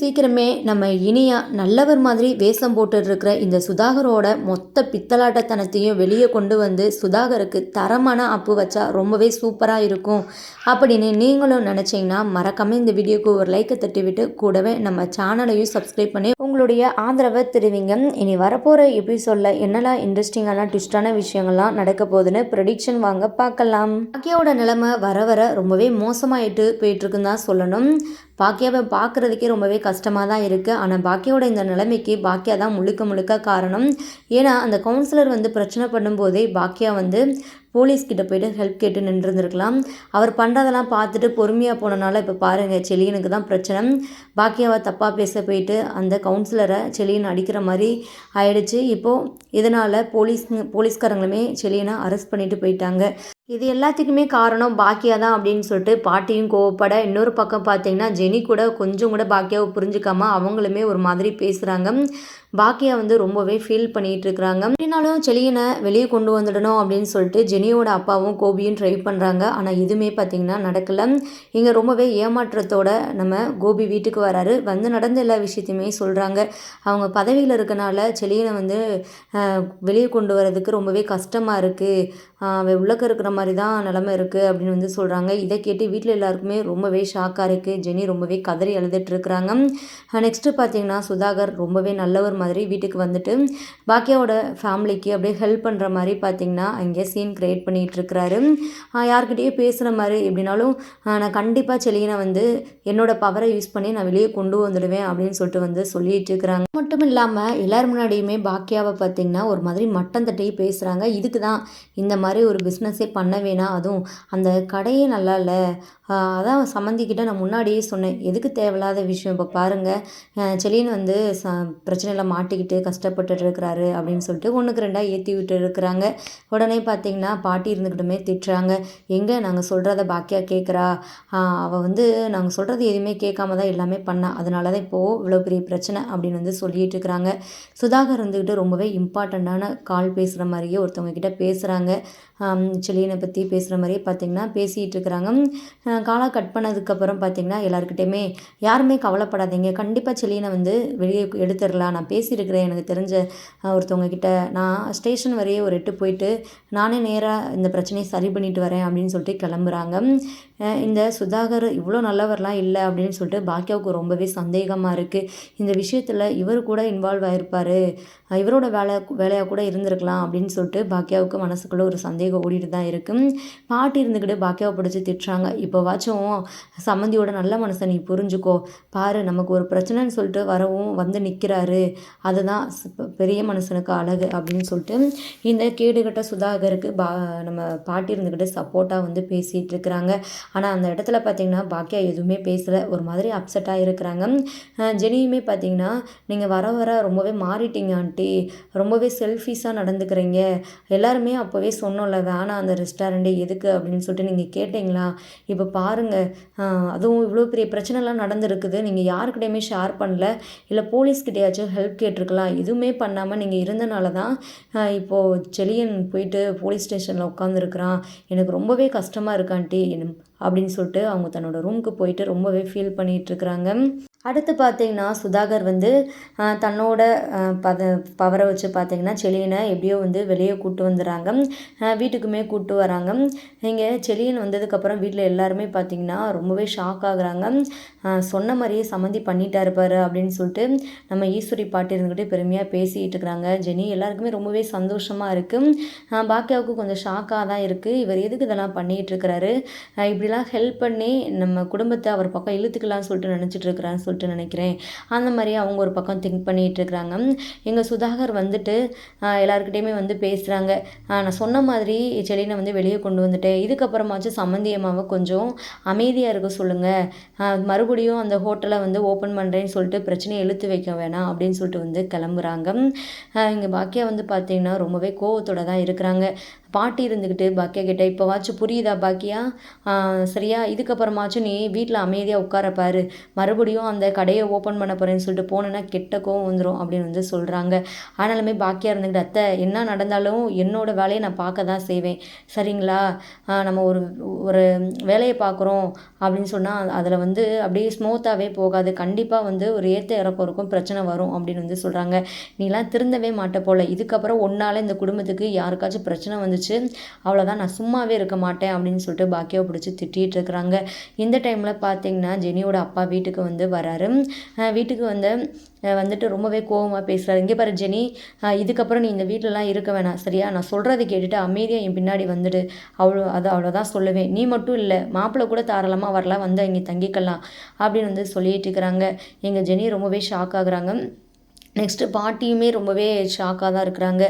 சீக்கிரமே நம்ம இனியா நல்லவர் மாதிரி வேஷம் போட்டுட்டு இருக்கிற இந்த சுதாகரோட மொத்த பித்தலாட்டத்தனத்தையும் வெளியே கொண்டு வந்து சுதாகருக்கு தரமான அப்பு வச்சா ரொம்பவே சூப்பராக இருக்கும். அப்படின்னு நீங்களும் நினச்சிங்கன்னா மறக்காமல் இந்த வீடியோக்கு ஒரு லைக்கை தட்டிவிட்டு கூடவே நம்ம சேனலையும் சப்ஸ்கிரைப் பண்ணி உங்களுடைய ஆதரவை தெரிவிங்க. இனி வரப்போகிற எபிசோடில் என்னெல்லாம் இன்ட்ரெஸ்டிங்கான ட்விஸ்டான விஷயங்கள்லாம் நடக்க போகுதுன்னு ப்ரெடிக்ஷன் வாங்க பார்க்கலாம். பாக்கியாவோட நிலைமை வர வர ரொம்பவே மோசமாயிட்டு போயிட்டுருக்குன்னு தான் சொல்லணும். பாக்கியாவை பார்க்குறதுக்கே ரொம்பவே கஷ்டமாக தான் இருக்குது ஆனால் பாக்கியோட இந்த நிலைமைக்கு பாக்கியா தான் முழுக்க முழுக்க காரணம். ஏன்னா அந்த கவுன்சிலர் வந்து பிரச்சனை பண்ணும்போதே பாக்கியா வந்து போலீஸ்கிட்ட போயிட்டு ஹெல்ப் கேட்டு நின்றுருந்துருக்கலாம். அவர் பண்ணுறதெல்லாம் பார்த்துட்டு பொறுமையாக போனனால இப்போ பாருங்கள் செலியனுக்கு தான் பிரச்சனை. பாக்கியாவை தப்பாக பேச போயிட்டு அந்த கவுன்சிலரை செலியன் அடிக்கிற மாதிரி ஆயிடுச்சு. இப்போது இதனால் போலீஸ் போலீஸ்காரங்களுமே செலியனை அரெஸ்ட் பண்ணிட்டு போயிட்டாங்க. இது எல்லாத்துக்குமே காரணம் பாக்கியா தான் அப்படின்னு சொல்லிட்டு பாட்டியும் கோவப்பட இன்னொரு பக்கம் பார்த்தீங்கன்னா ஜெனி கூட கொஞ்சம் கூட பாக்கியாவை புரிஞ்சுக்காம அவங்களுமே ஒரு மாதிரி பேசுகிறாங்க பாக்கியா வந்து ரொம்பவே ஃபீல் பண்ணிகிட்டு இருக்கிறாங்க. அப்படின்னாலும் செலியனை வெளியே கொண்டு வந்துடணும் அப்படின்னு சொல்லிட்டு ஜெனியோட அப்பாவும் கோபியும் ட்ரை பண்ணுறாங்க ஆனால் எதுவுமே பார்த்திங்கன்னா நடக்கலை. இங்கே ரொம்பவே ஏமாற்றத்தோட நம்ம கோபி வீட்டுக்கு வராரு. வந்து நடந்த எல்லா விஷயத்தையுமே சொல்கிறாங்க அவங்க பதவியில் இருக்கனால செலியனை வந்து வெளியே கொண்டு வரதுக்கு ரொம்பவே கஷ்டமாக இருக்குது உள்ளக்க இருக்கிற மாதிரி தான் நிலமை இருக்குது அப்படின்னு வந்து சொல்கிறாங்க இதை கேட்டு வீட்டில் எல்லாருக்குமே ரொம்பவே ஷாக்காக இருக்குது ஜெனி ரொம்பவே கதறி எழுதிட்டுருக்குறாங்க நெக்ஸ்ட்டு பார்த்தீங்கன்னா சுதாகர் ரொம்பவே நல்லவர் மாதிரி வீட்டுக்கு வந்துட்டு பாக்கியாவோட ஃபேமிலிக்கு அப்படியே ஹெல்ப் பண்ணுற மாதிரி பார்த்தீங்கன்னா அங்கே சீன் க்ரியேட் பண்ணிகிட்ருக்கிறாரு யார்கிட்டயே பேசுகிற மாதிரி எப்படின்னாலும் நான் கண்டிப்பாக செலியனை வந்து என்னோடய பவரை யூஸ் பண்ணி நான் வெளியே கொண்டு வந்துடுவேன் அப்படின்னு சொல்லிட்டு வந்து சொல்லிட்டு இருக்கிறாங்க. மட்டும் இல்லாமல் எல்லோரும் முன்னாடியுமே பாக்கியாவை பார்த்தீங்கன்னா ஒரு மாதிரி மட்டம் தட்டி பேசுகிறாங்க இதுக்கு தான் இந்த மாதிரி மாதிரி ஒரு பிஸ்னஸே பண்ண வேணாம் அதுவும் அந்த கடையே நல்லா இல்லை. அதான் சம்மந்திக்கிட்ட நான் முன்னாடியே சொன்னேன். எதுக்கு தேவையில்லாத விஷயம்? இப்போ பாருங்கள் செலின் வந்து ச பிரச்சனையில் மாட்டிக்கிட்டு கஷ்டப்பட்டுட்டு இருக்கிறாரு அப்படின்னு சொல்லிட்டு ஒன்றுக்கு ரெண்டாக ஏற்றி விட்டு இருக்கிறாங்க. உடனே பார்த்தீங்கன்னா பாட்டி இருந்துக்கிட்டுமே திட்டுறாங்க. எங்கே நாங்கள் சொல்கிறத பாக்கியா கேட்குறா அவள் வந்து நாங்கள் சொல்கிறது எதுவுமே கேட்காம தான் எல்லாமே பண்ணா. அதனால தான் இப்போது இவ்வளோ பெரிய பிரச்சனை அப்படின்னு வந்து சொல்லிட்டு இருக்கிறாங்க. சுதாகர் இருந்துக்கிட்டு ரொம்பவே இம்பார்ட்டண்ட்டான கால் பேசுகிற மாதிரியே ஒருத்தவங்க கிட்ட பேசுகிறாங்க செலியனை பற்றி பேசுகிற மாதிரியே பார்த்திங்கன்னா பேசிகிட்டு இருக்கிறாங்க. காலாக கட் பண்ணதுக்கப்புறம் பார்த்திங்கன்னா எல்லாருக்கிட்டேயுமே யாருமே கவலைப்படாதீங்க. கண்டிப்பாக செலியனை வந்து வெளியே எடுத்துடலாம். நான் பேசியிருக்கிறேன். எனக்கு தெரிஞ்ச ஒருத்தவங்க கிட்ட நான் ஸ்டேஷன் வரையே ஒரு எட்டு போயிட்டு நானே நேராக இந்த பிரச்சனையை சரி பண்ணிட்டு வரேன் அப்படின்னு சொல்லிட்டு கிளம்புறாங்க. இந்த சுதாகர் இவ்வளோ நல்லவர்லாம் இல்லை அப்படின்னு சொல்லிட்டு பாக்கியாவுக்கு ரொம்பவே சந்தேகமாக இருக்குது இந்த விஷயத்தில் இவர் கூட இன்வால்வ் ஆகிருப்பார் இவரோட வேலை வேலையாக கூட இருந்திருக்கலாம் அப்படின்னு சொல்லிட்டு பாக்கியாவுக்கு மனசுக்குள்ளே ஒரு சந்தேகம் ஓடிட்டு தான் இருக்குது பாட்டி இருந்துக்கிட்டு பாக்கியாவை பிடிச்சி திட்டுறாங்க. இப்போவாச்சும் சம்மந்தியோட நல்ல மனசை நீ புரிஞ்சுக்கோ. பாரு நமக்கு ஒரு பிரச்சனைன்னு சொல்லிட்டு வரவும் வந்து நிற்கிறாரு அதுதான் பெரிய மனுஷனுக்கு அழகு அப்படின்னு சொல்லிட்டு இந்த கேடுகட்ட சுதாகருக்கு பா நம்ம பாட்டி இருந்துக்கிட்டு சப்போர்ட்டாக வந்து பேசிகிட்டு இருக்கிறாங்க. ஆனால் அந்த இடத்துல பார்த்தீங்கன்னா பாக்கியா எதுவுமே பேசலை. ஒரு மாதிரி அப்செட்டாக இருக்கிறாங்க ஜெனியுமே பார்த்தீங்கன்னா நீங்கள் வர வர ரொம்பவே மாறிட்டீங்க ஆண்டி. ரொம்பவே செல்ஃபிஷாக நடந்துக்கிறீங்க. எல்லாருமே அப்போவே சொன்னோம்ல வேணாம் அந்த ரெஸ்டாரண்ட்டே எதுக்கு? அப்படின்னு சொல்லிட்டு நீங்கள் கேட்டிங்களா? இப்போ பாருங்கள் அதுவும் இவ்வளோ பெரிய பிரச்சனைலாம் நடந்துருக்குது. நீங்கள் யாருக்கிட்டையுமே ஷேர் பண்ணல. இல்லை போலீஸ்கிட்டையாச்சும் ஹெல்ப் கேட்டிருக்கலாம். எதுவுமே பண்ணாமல் நீங்கள் இருந்தனால தான் இப்போது செலியன் போயிட்டு போலீஸ் ஸ்டேஷனில் உட்காந்துருக்குறான் எனக்கு ரொம்பவே கஷ்டமாக இருக்கான்ட்டி அப்படின்னு சொல்லிட்டு அவங்க தன்னோட ரூமுக்கு போயிட்டு ரொம்பவே ஃபீல் பண்ணிகிட்ருக்குறாங்க அடுத்து பார்த்திங்கன்னா சுதாகர் வந்து தன்னோட பத பவரை வச்சு பார்த்தீங்கன்னா செலியனை எப்படியோ வந்து வெளியே கூப்பிட்டு வந்துடுறாங்க. வீட்டுக்குமே கூப்பிட்டு வராங்க. இங்கே செலியன் வந்ததுக்கப்புறம் வீட்டில் எல்லாருமே பார்த்திங்கன்னா ரொம்பவே ஷாக் ஆகுறாங்க. சொன்ன மாதிரியே சம்மந்தி பண்ணிட்டா இருப்பார் அப்படின்னு சொல்லிட்டு நம்ம ஈஸ்வரி பாட்டி இருந்துக்கிட்டே பெருமையாக பேசிகிட்டு இருக்கிறாங்க. ஜெனி எல்லாருக்குமே ரொம்பவே சந்தோஷமாக இருக்குது பாக்கியாவுக்கு கொஞ்சம் ஷாக்காக தான் இருக்குது இவர் எதுக்கு இதெல்லாம் பண்ணிகிட்டு இருக்கிறாரு? இப்படிலாம் ஹெல்ப் பண்ணி நம்ம குடும்பத்தை அவர் பக்கம் இழுத்துக்கலாம்னு சொல்லிட்டு நினச்சிட்டு இருக்கிறான்னு சொல்லிட்டு நினைக்கிறேன். அந்த மாதிரி அவங்க ஒரு பக்கம் திங்க் பண்ணிகிட்டு இருக்கிறாங்க. எங்கள் சுதாகர் வந்துட்டு எல்லாருக்கிட்டேயுமே வந்து பேசுகிறாங்க நான் சொன்ன மாதிரி செலினை வந்து வெளியே கொண்டு வந்துட்டேன். இதுக்கப்புறமாச்சும் சம்மந்தியமாவை கொஞ்சம் அமைதியாக இருக்க சொல்லுங்கள் மறுபடியும் அந்த ஹோட்டலை வந்து ஓப்பன் பண்ணுறேன்னு சொல்லிட்டு பிரச்சனையை இழுத்து வைக்க வேணாம் அப்படின்னு சொல்லிட்டு வந்து கிளம்புறாங்க. இங்கே பாக்கியா வந்து பார்த்தீங்கன்னா ரொம்பவே கோவத்தோட தான் இருக்கிறாங்க. பாட்டி இருந்துக்கிட்டு பாக்கியா கிட்டே இப்போவாச்சும் புரியுதா பாக்கியா? சரியா? இதுக்கப்புறமாச்சும் நீ வீட்டில் அமைதியாக உட்காரப்பாரு மறுபடியும் அந்த அந்த கடையை ஓப்பன் பண்ண போகிறேன்னு சொல்லிட்டு போனேன்னா கெட்ட கோவம் வந்துடும் அப்படின்னு வந்து சொல்கிறாங்க ஆனாலுமே பாக்கியாக இருந்துக்கிட்டு அத்தை என்ன நடந்தாலும் என்னோடய வேலையை நான் பார்க்க தான் செய்வேன். சரிங்களா? நம்ம ஒரு ஒரு வேலையை பார்க்குறோம். அப்படின்னு சொன்னால் அதில் வந்து அப்படியே ஸ்மூத்தாகவே போகாது. கண்டிப்பாக வந்து ஒரு ஏற்ற இறக்கம் இருக்கும் பிரச்சனை வரும் அப்படின்னு வந்து சொல்கிறாங்க நீலாம் திருந்தவே மாட்ட போல. இதுக்கப்புறம் ஒன்றால் இந்த குடும்பத்துக்கு யாருக்காச்சும் பிரச்சனை வந்துச்சு அவ்வளோதான் நான் சும்மாவே இருக்க மாட்டேன். அப்படின்னு சொல்லிட்டு பாக்கியாவை பிடிச்சி திட்டிகிட்டு இருக்கிறாங்க. இந்த டைமில் பார்த்தீங்கன்னா ஜெனியோட அப்பா வீட்டுக்கு வந்து வராரு வீட்டுக்கு வந்து வந்துட்டு ரொம்பவே கோவமாக பேசுகிறாரு இங்கே பாரு ஜெனி இதுக்கப்புறம் நீ இந்த வீட்டிலலாம் இருக்க வேணாம். சரியா? நான் சொல்கிறத கேட்டுட்டு அமைதியாக என் பின்னாடி வந்துடு. அவ்வளோ அது அவ்வளோதான் சொல்லுவேன். நீ மட்டும் இல்லை மாப்பிள்ளை கூட தாராளமாக வரலாம். வந்து இங்கே தங்கிக்கலாம் அப்படின்னு வந்து சொல்லிட்டு இருக்கிறாங்க. எங்கள் ஜெனி ரொம்பவே ஷாக் ஆகுறாங்க. நெக்ஸ்ட்டு பாட்டியுமே ரொம்பவே ஷாக்காக தான் இருக்கிறாங்க.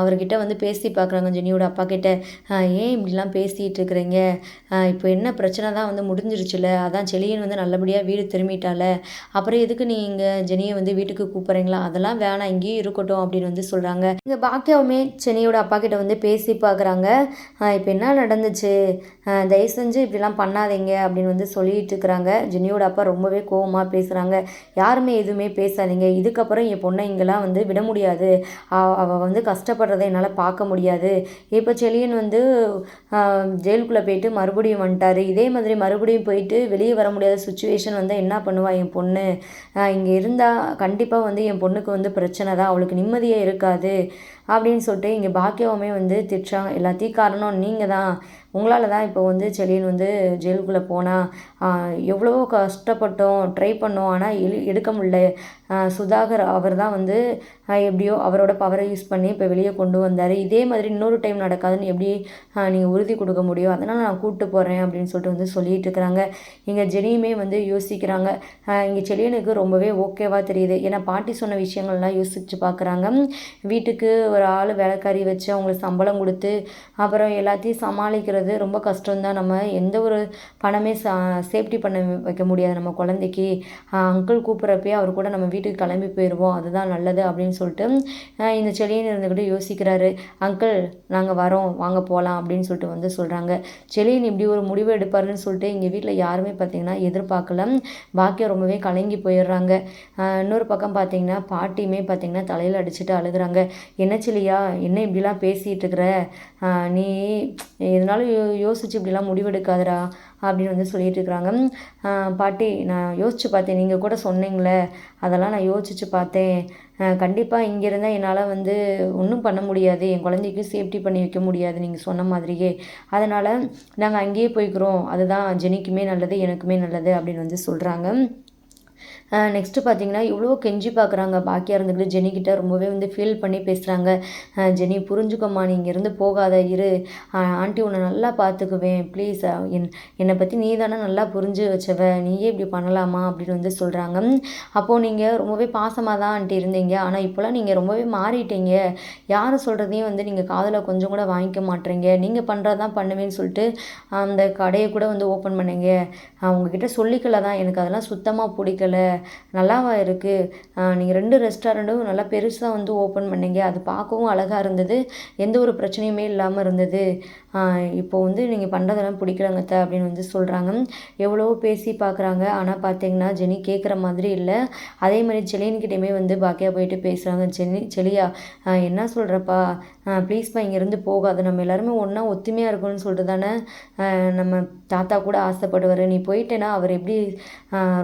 அவர்கிட்ட வந்து பேசி பார்க்குறாங்க ஜெனியோட அப்பா கிட்ட. ஏன் இப்படிலாம் பேசிகிட்டு இருக்கிறீங்க? இப்போ என்ன பிரச்சனை தான் வந்து முடிஞ்சிருச்சுல? அதான் செலியன் வந்து நல்லபடியாக வீடு திரும்பிட்டால. அப்புறம் எதுக்கு நீங்கள் ஜெனியை வந்து வீட்டுக்கு கூப்பிட்றீங்களா? அதெல்லாம் வேணாம் இங்கேயும் இருக்கட்டும் அப்படின்னு வந்து சொல்கிறாங்க இங்கே பாக்கியாவுமே செனியோட அப்பா கிட்ட வந்து பேசி பார்க்குறாங்க. இப்போ என்ன நடந்துச்சு? தயவு செஞ்சு இப்படிலாம் பண்ணாதீங்க அப்படின்னு வந்து சொல்லிட்டு இருக்கிறாங்க. ஜெனியோட அப்பா ரொம்பவே கோவமாக பேசுகிறாங்க யாருமே எதுவுமே பேசாதீங்க. இதுக்கப்புறம் என் பொண்ணை இங்கெல்லாம் வந்து விட முடியாது. அவ- வந்து கஷ்டப்படுறதை என்னால் பார்க்க முடியாது. இப்போ செலியன் வந்து ஜெயிலுக்குள்ளே போயிட்டு மறுபடியும் வந்துட்டாரு. இதே மாதிரி மறுபடியும் போயிட்டு வெளியே வர முடியாத சுச்சுவேஷன் வந்து என்ன பண்ணுவா என் பொண்ணு? இங்கே இருந்தால் கண்டிப்பாக வந்து என் பொண்ணுக்கு வந்து பிரச்சனை தான். அவளுக்கு நிம்மதியே இருக்காது. அப்படின்னு சொல்லிட்டு இங்கே பாக்கியாவுமே வந்து திட்டுறாங்க எல்லாத்தையும் காரணம் நீங்கள் தான் உங்களால் தான் இப்போ வந்து செலியன் வந்து ஜெயிலுக்குள்ளே போனால் எவ்வளவோ கஷ்டப்பட்டோம் ட்ரை பண்ணோம் ஆனால் எடு எடுக்க முடியல. சுதாகர் அவர் தான் வந்து எப்படியோ அவரோட பவரை யூஸ் பண்ணி இப்போ வெளியே கொண்டு வந்தார். இதே மாதிரி இன்னொரு டைம் நடக்காதுன்னு எப்படி நீங்கள் உறுதி கொடுக்க முடியும்? அதனால் நான் கூப்பிட்டு போகிறேன் அப்படின்னு சொல்லிட்டு வந்து சொல்லிட்டு இருக்கிறாங்க. இங்கே ஜெனியுமே வந்து யோசிக்கிறாங்க. இங்கே செலியனுக்கு ரொம்பவே ஓகேவாக தெரியுது. ஏன்னா பாட்டி சொன்ன விஷயங்கள்லாம் யோசிச்சு பார்க்குறாங்க வீட்டுக்கு ஒரு ஆள் வேலைக்காரி வச்சு அவங்களுக்கு சம்பளம் கொடுத்து அப்புறம் எல்லாத்தையும் சமாளிக்கிறது ரொம்ப கஷ்டம்தான். நம்ம எந்த ஒரு பணமே சா சேஃப்டி பண்ண வைக்க முடியாது. நம்ம குழந்தைக்கு அங்கிள் கூப்பிட்றப்பே அவர் கூட நம்ம வீட்டுக்கு கிளம்பி போயிடுவோம் அதுதான் நல்லது அப்படின்னு சொல்லிட்டு இந்த செலியன் இருந்துக்கிட்டு யோசிக்கிறாரு. அங்கிள் நாங்கள் வரோம் வாங்க போகலாம் அப்படின்னு சொல்லிட்டு வந்து சொல்கிறாங்க செலியன் இப்படி ஒரு முடிவு எடுப்பாருன்னு சொல்லிட்டு எங்கள் வீட்டில் யாருமே பார்த்தீங்கன்னா எதிர்பார்க்கல. பாக்கியம் ரொம்பவே கலங்கி போயிடுறாங்க. இன்னொரு பக்கம் பார்த்தீங்கன்னா பாட்டியுமே பார்த்தீங்கன்னா தலையில் அடிச்சுட்டு அழுகுறாங்க. என்ன செலியா என்ன இப்படிலாம் பேசிகிட்டு இருக்கிற நீ எதனாலும் யோ யோசிச்சு இப்படிலாம் முடிவெடுக்காதடா அப்படின்னு வந்து சொல்லிட்டு இருக்கிறாங்க பாட்டி நான் யோசிச்சு பார்த்தேன். நீங்கள் கூட சொன்னீங்களே. அதெல்லாம் நான் யோசிச்சு பார்த்தேன். கண்டிப்பாக இங்கே இருந்தால் என்னால் வந்து ஒன்றும் பண்ண முடியாது. என் குழந்தைக்கு சேஃப்டி பண்ணி வைக்க முடியாது. நீங்கள் சொன்ன மாதிரியே. அதனால் நாங்கள் அங்கேயே போய்க்கிறோம். அதுதான் ஜெனிக்குமே நல்லது எனக்குமே நல்லது அப்படின்னு வந்து சொல்கிறாங்க நெக்ஸ்ட்டு பார்த்தீங்கன்னா இவ்வளோ கெஞ்சி பார்க்குறாங்க பாக்கியாக இருந்துக்கிட்டு ஜெனிக்கிட்ட ரொம்பவே வந்து ஃபீல் பண்ணி பேசுகிறாங்க ஜெனி புரிஞ்சுக்கோமா நீ இங்கேருந்து போகாத இரு. ஆண்டி உன்னை நல்லா பார்த்துக்குவேன் ப்ளீஸ் என் என்னை பற்றி நீ தானே நல்லா புரிஞ்சு வச்சவ. நீயே இப்படி பண்ணலாமா? அப்படின்னு வந்து சொல்கிறாங்க அப்போது நீங்கள் ரொம்பவே பாசமாக தான் ஆண்டி இருந்தீங்க. ஆனால் இப்போலாம் நீங்கள் ரொம்பவே மாறிட்டீங்க. யார் சொல்கிறதையும் வந்து நீங்கள் காதில் கொஞ்சம் கூட வாங்கிக்க மாட்டேறீங்க நீங்கள் பண்ணுறது தான் பண்ணுவேன்னு சொல்லிட்டு அந்த கடையை கூட வந்து ஓப்பன் பண்ணீங்க. ஆஹ் உங்ககிட்ட சொல்லிக்கல தான் எனக்கு அதெல்லாம் சுத்தமாக பிடிக்கல. நல்லாவா இருக்குது நீங்கள் ரெண்டு ரெஸ்டாரண்ட்டும் நல்லா பெருசாக வந்து ஓப்பன் பண்ணீங்க. அது பார்க்கவும் அழகாக இருந்தது. எந்த ஒரு பிரச்சனையுமே இல்லாமல் இருந்தது. இப்போது இப்போ வந்து நீங்கள் பண்ணுறதெல்லாம் பிடிக்கலங்க அத்தை அப்படின்னு வந்து சொல்கிறாங்க எவ்வளவோ பேசி பார்க்குறாங்க ஆனால் பார்த்தீங்கன்னா ஜெனி கேட்குற மாதிரி இல்லை. அதே மாதிரி செலியன்கிட்டயுமே வந்து பாக்கியா போயிட்டு பேசுகிறாங்க ஜெனி செலியா என்ன சொல்கிறப்பா ப்ளீஸ்ப்பா இங்கேருந்து போகாது. நம்ம எல்லாருமே ஒன்றா ஒத்துமையாக இருக்கணும்னு சொல்லிட்டு தானே நம்ம தாத்தா கூட ஆசைப்படுவார். நீ போயிட்டேன்னா அவர் எப்படி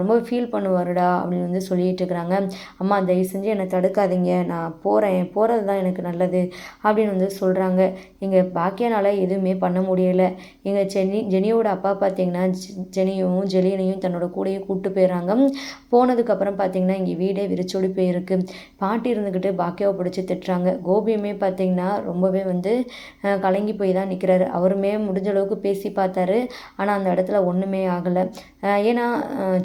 ரொம்ப ஃபீல் பண்ணுவாருடா அப்படின்னு வந்து சொல்லிட்டு இருக்கிறாங்க. அம்மா தயவு செஞ்சு என்னை தடுக்காதீங்க. நான் போகிறேன் போகிறது தான் எனக்கு நல்லது அப்படின்னு வந்து சொல்கிறாங்க எங்கள் பாக்கியனால் எதுவுமே பண்ண முடியலை. எங்கள் ஜெனி ஜெனியோட அப்பா பார்த்தீங்கன்னா ஜெனியும் ஜெலியனையும் தன்னோட கூடயே கூப்பிட்டு போயிடுறாங்க போனதுக்கப்புறம் பார்த்தீங்கன்னா இங்கே வீடே விரிச்சோடி போயிருக்கு. பாட்டி இருந்துக்கிட்டு பாக்கியாவை பிடிச்சி திட்டுறாங்க. கோபியுமே பார்த்தீங்கன்னா ரொம்பவே வந்து கலங்கி போய் தான் நிற்கிறாரு அவருமே முடிஞ்ச அளவுக்கு பேசி பார்த்தாரு. ஆனால் அந்த இடத்துல ஒன்றுமே ஆகலை. ஏன்னா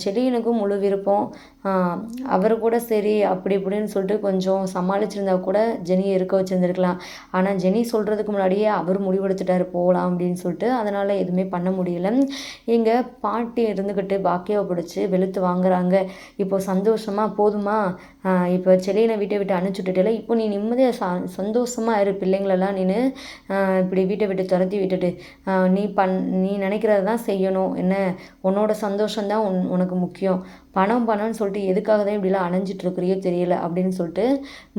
செடியனுக்கும் முழு விருப்பம். அவர் கூட சரி அப்படி இப்படின்னு சொல்லிட்டு கொஞ்சம் சமாளிச்சிருந்தா கூட ஜெனியை இருக்க வச்சுருந்துருக்கலாம். ஆனால் ஜெனி சொல்கிறதுக்கு முன்னாடியே அவர் முடிவெடுத்துட்டாரு போகலாம் அப்படின்னு சொல்லிட்டு அதனால் எதுவுமே பண்ண முடியல. எங்கள் பாட்டி இருந்துக்கிட்டு பாக்கியாவை பிடிச்சி வெளுத்து வாங்குறாங்க. இப்போது சந்தோஷமாக போதுமா? இப்போ செடியினை வீட்டை விட்டு அனுப்பிச்சி இப்போ நீ நிம்மதியாக சா சந்தோஷமாக இரு பிள்ளைங்களெல்லாம் நீ இப்படி வீட்டை விட்டு துரத்தி விட்டுட்டு நீ பண் நீ நினைக்கிறத தான் செய்யணும். என்ன? உன்னோட சந்தோஷம்தான் உன் உனக்கு முக்கியம். பணம் பணம்னு சொல்லிட்டு எதுக்காக தான் இப்படிலாம் அலைஞ்சிட்டு இருக்கிறியோ தெரியல அப்படின்னு சொல்லிட்டு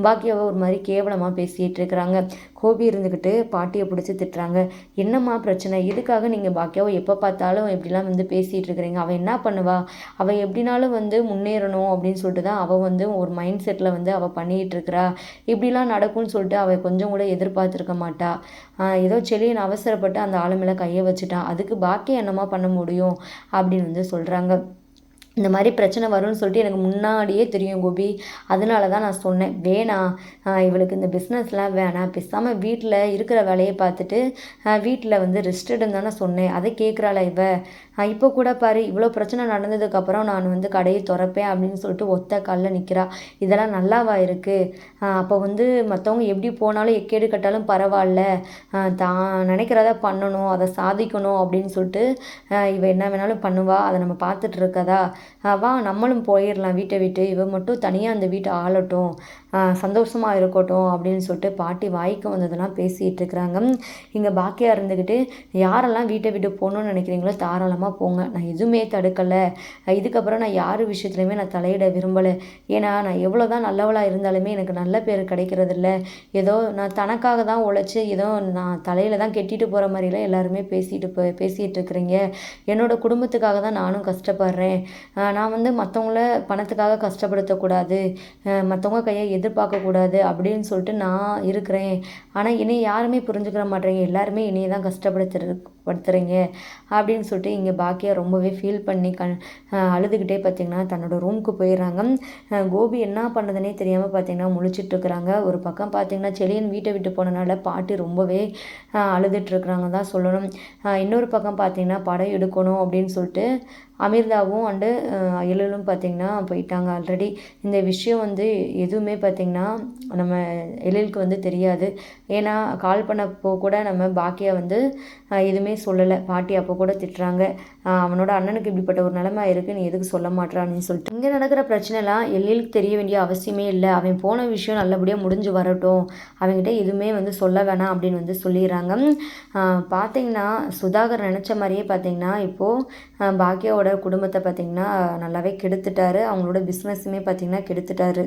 பாக்கியாவை ஒரு மாதிரி கேவலமாக பேசிகிட்டு இருக்கிறாங்க. கோபி இருந்துக்கிட்டு பாட்டியை பிடிச்சி திட்டுறாங்க. என்னம்மா பிரச்சனை? எதுக்காக நீங்கள் பாக்கியாவை எப்போ பார்த்தாலும் இப்படிலாம் வந்து பேசிகிட்டு இருக்கிறீங்க? அவள் என்ன பண்ணுவா? அவள் எப்படினாலும் வந்து முன்னேறணும் அப்படின்னு சொல்லிட்டு தான் அவள் வந்து ஒரு மைண்ட் செட்டில் வந்து அவள் பண்ணிகிட்டு இருக்கிறா. இப்படிலாம் நடக்கும்னு சொல்லிட்டு அவள் கொஞ்சம் கூட எதிர்பார்த்துருக்க மாட்டா. ஏதோ செலியன் அவசரப்பட்டு அந்த ஆளுமையில கையை வச்சுட்டான் அதுக்கு பாக்கியம் என்னம்மா பண்ண முடியும் அப்படின்னு வந்து சொல்கிறாங்க இந்த மாதிரி பிரச்சனை வரும்னு சொல்லிட்டு எனக்கு முன்னாடியே தெரியும் கோபி. அதனால தான் நான் சொன்னேன் வேணாம் இவளுக்கு இந்த பிஸ்னஸ்லாம் வேணாம். பேசாமல் வீட்டில் இருக்கிற வேலையை பார்த்துட்டு வீட்டில் வந்து ரெஸ்ட் தானே சொன்னேன். அதை கேட்குறாள இவ? இப்போ கூட பாரு இவ்வளோ பிரச்சனை நடந்ததுக்கப்புறம் நான் வந்து கடையை திறப்பேன் அப்படின்னு சொல்லிட்டு ஒத்த காலில் நிற்கிறா இதெல்லாம் நல்லாவா இருக்குது அப்போ வந்து மற்றவங்க எப்படி போனாலும் எக்கேடு கட்டாலும் பரவாயில்ல. தான் நினைக்கிறத பண்ணணும் அதை சாதிக்கணும் அப்படின்னு சொல்லிட்டு இவள் இவ என்ன வேணாலும் பண்ணுவா. அதை நம்ம பார்த்துட்டு இருக்கதா? வா நம்மளும் போயிடலாம் வீட்டை விட்டு. இவ மட்டும் தனியாக அந்த வீட்டை ஆளட்டும். சந்தோஷமாக சந்தோஷமா இருக்கட்டும் அப்படின்னு சொல்லிட்டு பாட்டி வாய்க்கு வந்ததெல்லாம் பேசிகிட்டு இருக்கிறாங்க. இங்கே பாக்கியாக இருந்துக்கிட்டு யாரெல்லாம் வீட்டை விட்டு போகணும்னு நினைக்கிறீங்களோ தாராளமாக போங்க. நான் எதுவுமே தடுக்கலை. இதுக்கப்புறம் நான் யார் விஷயத்துலையுமே நான் தலையிட விரும்பலை. ஏன்னா நான் எவ்வளோ தான் நல்லவளாக இருந்தாலுமே எனக்கு நல்ல பேர் கிடைக்கிறதில்ல. ஏதோ நான் தனக்காக தான் உழைச்சி ஏதோ நான் தலையில் தான் கெட்டிட்டு போகிற மாதிரிலாம் எல்லாருமே பேசிட்டு போ பேசிகிட்டு இருக்கிறீங்க. என்னோட குடும்பத்துக்காக தான் நானும் கஷ்டப்படுறேன். நான் வந்து மற்றவங்கள பணத்துக்காக கஷ்டப்படுத்தக்கூடாது மற்றவங்க கையை எதிர்பார்க்கக்கூடாது அப்படின்னு சொல்லிட்டு நான் இருக்கிறேன். ஆனால் என்னை யாருமே புரிஞ்சுக்கிற மாட்டேறீங்க எல்லாருமே என்னையை தான் கஷ்டப்படுத்துற படுத்துறீங்க அப்படின்னு சொல்லிட்டு இங்கே பாக்கியா ரொம்பவே ஃபீல் பண்ணி கண் அழுதுகிட்டே பார்த்தீங்கன்னா தன்னோட ரூமுக்கு போயிடுறாங்க. கோபி என்ன பண்ணுறதுனே தெரியாமல் பார்த்தீங்கன்னா முழிச்சிட்டு இருக்கிறாங்க. ஒரு பக்கம் பார்த்தீங்கன்னா செலியன் வீட்டை விட்டு போனனால பாட்டி ரொம்பவே ஆஹ் தான் சொல்லணும். இன்னொரு பக்கம் பார்த்தீங்கன்னா படம் எடுக்கணும் அப்படின்னு சொல்லிட்டு அமிர்தாவும் அண்டு எழிலும் பார்த்தீங்கன்னா போயிட்டாங்க ஆல்ரெடி இந்த விஷயம் வந்து எதுவுமே பார்த்தீங்கன்னா நம்ம எழிலுக்கு வந்து தெரியாது. ஏன்னா கால் பண்ணப்போ கூட நம்ம பாக்கியா வந்து எதுவுமே எதுவுமே சொல்லலை. பாட்டி அப்போ கூட திட்டுறாங்க. அவனோட அண்ணனுக்கு இப்படிப்பட்ட ஒரு நிலைமை இருக்குது நீ எதுக்கு சொல்ல மாட்டான்னு சொல்லிட்டு. இங்கே நடக்கிற பிரச்சனைலாம் எல்லிலுக்கு தெரிய வேண்டிய அவசியமே இல்லை. அவன் போன விஷயம் நல்லபடியாக முடிஞ்சு வரட்டும். அவங்ககிட்ட எதுவுமே வந்து சொல்ல வேணாம் அப்படின்னு வந்து சொல்லிடுறாங்க. பார்த்தீங்கன்னா சுதாகர் நினச்ச மாதிரியே பார்த்தீங்கன்னா இப்போது பாக்கியாவோட குடும்பத்தை பார்த்திங்கன்னா நல்லாவே கெடுத்துட்டாரு. அவங்களோட பிஸ்னஸுமே பார்த்திங்கன்னா கெடுத்துட்டாரு.